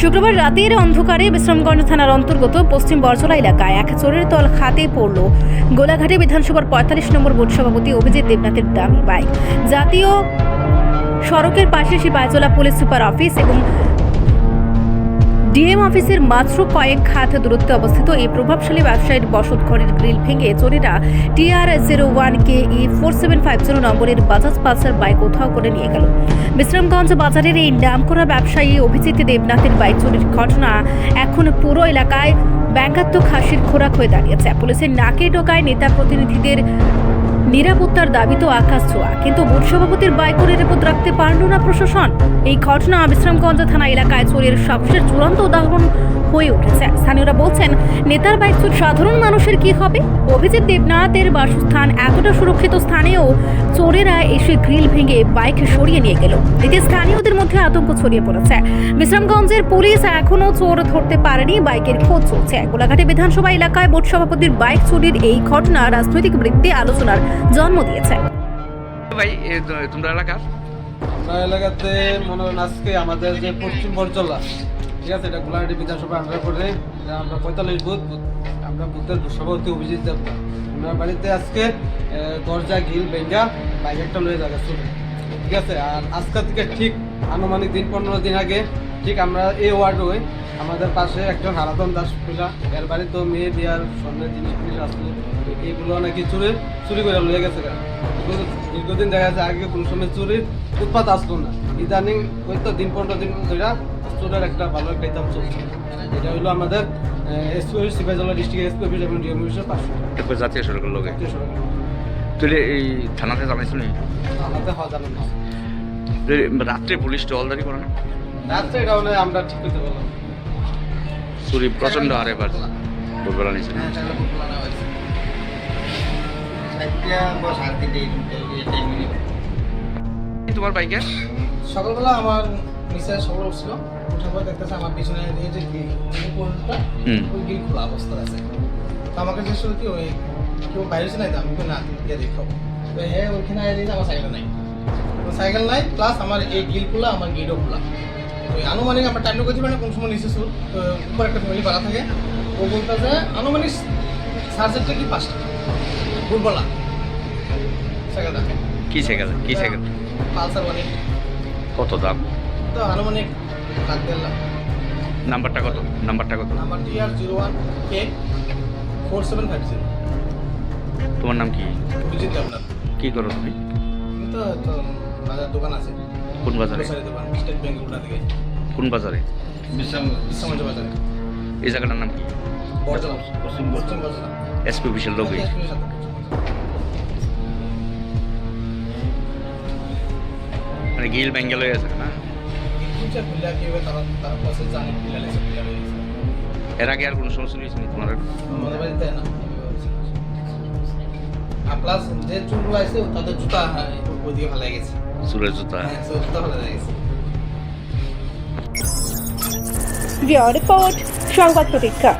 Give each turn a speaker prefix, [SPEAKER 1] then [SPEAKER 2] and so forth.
[SPEAKER 1] শুক্রবার রাতের অন্ধকারে বিশ্রামগঞ্জ থানার অন্তর্গত পশ্চিম বরজলা এলাকায় এক চোরের তল খাতে পড়ল। গোলাঘাটে বিধানসভার পঁয়তাল্লিশ নম্বর বোর্ড সভাপতি অভিজিৎ দেবনাথের দামি বাইক। জাতীয় সড়কের পাশে সিপাহজলা পুলিশ সুপার অফিস এবং ডিএম অফিসের মাত্র কয়েক হাত দূরত্বে অবস্থিত এই প্রভাবশালী ব্যবসায়ীর বসত ঘরের গ্রিল ভেঙে চোরেরা TR zero one K E four seven five zero নম্বরের বাজাজ পালসার বাইক উধাও করে নিয়ে গেল। বিশ্রামগঞ্জ বাজারের এই নামকরা ব্যবসায়ী অভিজিৎ দেবনাথের বাইক চুরির ঘটনা এখন পুরো এলাকায় ব্যঙ্গাত্মক হাসির খোরাক হয়ে দাঁড়িয়েছে। পুলিশের নাকে টোকায় নেতা প্রতিনিধিদের নিরাপত্তার দাবি তো আকাশ ছোঁয়া, কিন্তু বুথ সভাপতির বাইক করে নিরাপদ রাখতে পারল না প্রশাসন। এই ঘটনা বিশ্রামগঞ্জ থানা এলাকায় চোরের সবচেয়ে চূড়ান্ত উদাহরণ হয়ে উঠেছে। স্থানীয়রা বলছেন নেতার বাইক চুর সাধারণ মানুষের কি হবে? অভিজিৎ দেবনাথের বাসস্থান এতটা সুরক্ষিত স্থানেও চোরেরা এসে গ্রিল ভেঙে বাইক সরিয়ে নিয়ে গেল। এতে স্থানীয়দের মধ্যে আতঙ্ক ছড়িয়ে পড়েছে। বিশ্রামগঞ্জের পুলিশ এখনও চোর ধরতে পারেনি বাইকের খোঁজ চলছে। গোলাঘাটে বিধানসভা এলাকায় বোর্ড সভাপতির বাইক চুরির এই ঘটনা রাজনৈতিক বৃত্তে আলোচনার জন্ম দিয়েছে।
[SPEAKER 2] ভাই তোমরা এলাকার?
[SPEAKER 3] আমরা এলাকাতে মনে আজকে আমাদের যে পশ্চিম বরজলা ঠিক আছে, এটা গোলাহাটি বিধানসভা আন্ডার করে আমরা পঁয়তাল্লিশ বুথ আমরা বুথের সভাপতি অভিজিৎ দেবতা। বাড়িতে আজকে দরজা গিল বেঙ্গা বাইক একটা লয়ে যাবে ঠিক আছে, আর আজকে থেকে ঠিক আনুমানিক দিন, পনেরো দিন আগে, ঠিক আমরা এই ওয়ার্ডে আমাদের পাশে একজন হারাদন দাস পিলা এর বাড়িতে মেয়ে বিয়ার স্বর্ণের জিনিস জিনিস আসলো এগুলো নাকি চুরি চুরি করে লয়ে গেছে। দীর্ঘদিন দেখা যাচ্ছে, আগে কোনো সময় চুরির উৎপাত আসলো না। ইদানিং ওই তো দিন পনেরো দিন ধরে চোরের একটা ভালো একটা দাম চলছে। এটা হলো আমাদের SP Sipahijala district SP office এবং ডিএম অফিসের পাশে।
[SPEAKER 2] এরপর জাতীয় সড়কের লোকে
[SPEAKER 3] জাতীয় সড়ক।
[SPEAKER 2] তুই এই থানাতে জানাইছো নি
[SPEAKER 3] আমাদের হওয়া জানো না
[SPEAKER 2] তুই রাত্রে পুলিশ জলদারি করে না?
[SPEAKER 3] রাত্রে এটা হলে আমরা ঠিক করতে পারলাম।
[SPEAKER 2] চুরি প্রচণ্ড হারে এবার ভোরবেলা নিয়েছে তোমার বাইকে
[SPEAKER 4] সকালবেলা আমার মিসেস সকাল উঠছিল উঠার পর দেখতেছে আমার পিছনে এই যে
[SPEAKER 2] হুম।
[SPEAKER 4] ওই গিল খোলা অবস্থা আছে। তো আমাকে জিজ্ঞেস করল কি ওই কেউ বাইরে নাই তো আমি না গিয়ে দেখো। তো হ্যাঁ ওইখানে আয় দেখি আমার সাইকেল নাই। তো সাইকেল নাই প্লাস আমার এই গিল খোলা আমার গেটও খোলা। ওই আনুমানিক আমরা টাইমটা করতে পারি না কোন সময় নিচে সুর উপর একটা ফ্যামিলি ভাড়া থাকে ও বলতেছে আনুমানিক সার্জেন্টটা কি পাঁচটা? ভুলবলা সাইকেলটা
[SPEAKER 2] কি সাইকেল কি সাইকেল
[SPEAKER 4] পালসার ওয়ান
[SPEAKER 2] কত দাম?
[SPEAKER 4] আনুমানিক লাখ দেড় লাখ।
[SPEAKER 2] নাম্বারটা কত? নাম্বারটা কত?
[SPEAKER 4] Number T R zero one K four seven five zero.
[SPEAKER 2] তোমার নাম কি?
[SPEAKER 4] অভিজিৎ আপনার
[SPEAKER 2] কি করো তুমি?
[SPEAKER 4] তো তো বাজার দোকান আছে।
[SPEAKER 2] কোন বাজারে?
[SPEAKER 4] দোকান স্টেট ব্যাংক উল্টা দিকে।
[SPEAKER 2] কোন বাজারে?
[SPEAKER 4] বাজারে।
[SPEAKER 2] এই জায়গাটার নাম কি?
[SPEAKER 4] পশ্চিম পশ্চিম বর্জলা
[SPEAKER 2] এসপি অফিসের লোকে মানে গিল বেঙ্গল হয়ে আছে না?
[SPEAKER 4] হয়ে গেছে
[SPEAKER 2] এর আগে আর কোনো সমস্যা হয়েছে নি তোমার
[SPEAKER 4] আমাদের বাড়িতে না প্লাস যে চুলগুলো আছে তাদের জুতা হ্যাঁ, ওইদিকে ভালো গেছে।
[SPEAKER 2] চুলের জুতা।
[SPEAKER 4] হ্যাঁ so জুতা ভালো গেছে।
[SPEAKER 1] রিপোর্ট সংবাদ প্রতীক্ষা।